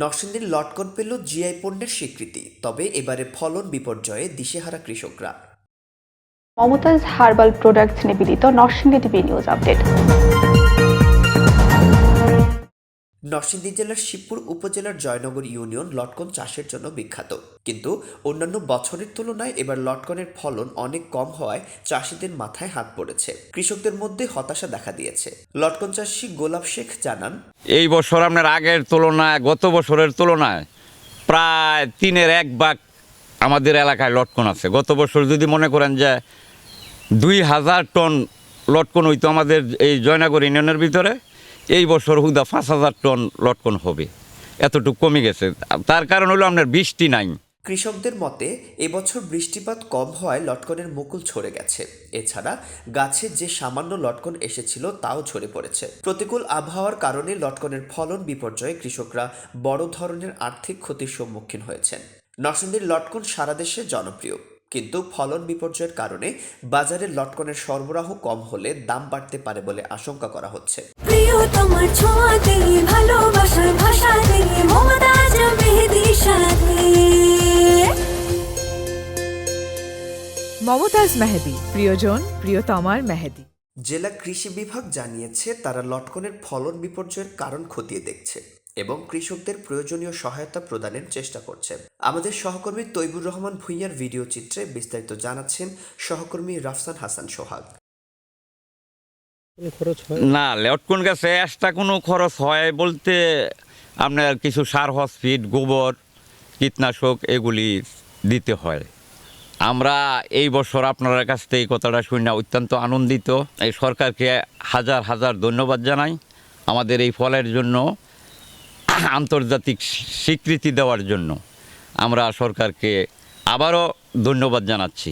নরসিংদীর লটকন পেল জিআই পণ্যের স্বীকৃতি, তবে এবারে ফলন বিপর্যয়ে দিশেহারা কৃষকরা। মমতাজ হার্বাল প্রোডাক্টস নিবেদিত Narsingdi TV news update. Narsingdi জেলার শিবপুর উপজেলার জয়নগর ইউনিয়ন লটকন চাষের জন্য বিখ্যাত। কিন্তু অন্যান্য বছরের তুলনায় এবার লটকনের ফলন অনেক কম হওয়ায় চাষিদের মাথায় হাত পড়েছে। কৃষকদের মধ্যে হতাশা দেখা দিয়েছে। লটকন চাষি গোলাপ শেখ জানান, এই বছর আপনার আগের তুলনায়, গত বছরের তুলনায় প্রায় তিনের এক ভাগ আমাদের এলাকায় লটকন আছে। গত বছর যদি মনে করেন যে দুই হাজার টন লটকন হইতো আমাদের এই জয়নগর ইউনিয়নের ভিতরে এই বছর হুদা পাঁচ হাজার টন লটকন হবে। এতটুকু কমে গেছে। তার কারণ হলো আপনার বৃষ্টি নাই। কৃষকদের মতে এবছর বৃষ্টিপাত কম হওয়ায় লটকনের মুকুল ছড়ে গেছে। এছাড়া গাছে যে সামান্য লটকন এসেছিল, তাও ঝরে পড়েছে। প্রতিকূল আবহাওয়ার কারণে লটকনের ফলন বিপর্যয়ে কৃষকরা বড় ধরনের আর্থিক ক্ষতির সম্মুখীন হয়েছেন। নরসিংদীর লটকন সারা দেশে জনপ্রিয়। কিন্তু ফলন বিপর্যয়ের কারণে বাজারে লটকনের সরবরাহ কম হলে দাম বাড়তে পারে বলে আশঙ্কা করা হচ্ছে। তোমার ছোঁয়াতে ভালোবাসার ভাষাতে মমতাজ মেহেদির সাথে মমতাজ মেহেদি প্রিয়জন প্রিয়তমার মেহেদি। জেলা কৃষি বিভাগ জানিয়েছে তারা লটকনের ফলন বিপর্যয়ের কারণ খতিয়ে দেখছে এবং কৃষকদের প্রয়োজনীয় সহায়তা প্রদানের চেষ্টা করছে। আমাদের সহকর্মী তৈবুর রহমান ভুঁইয়ার ভিডিও চিত্রে বিস্তারিত জানাচ্ছেন সহকর্মী রাফসান হাসান সোহাগ। না, লটকন গাছে এক্সট্রা কোনো খরচ হয় বলতে আপনার কিছু সার হসপিট গোবর, কীটনাশক এগুলি দিতে হয়। আমরা এই বছর আপনার কাছ থেকে এই কথাটা শুনে অত্যন্ত আনন্দিত। এই সরকারকে হাজার হাজার ধন্যবাদ জানাই আমাদের এই ফলের জন্য, আন্তর্জাতিক স্বীকৃতি দেওয়ার জন্য। আমরা সরকারকে আবারও ধন্যবাদ জানাচ্ছি।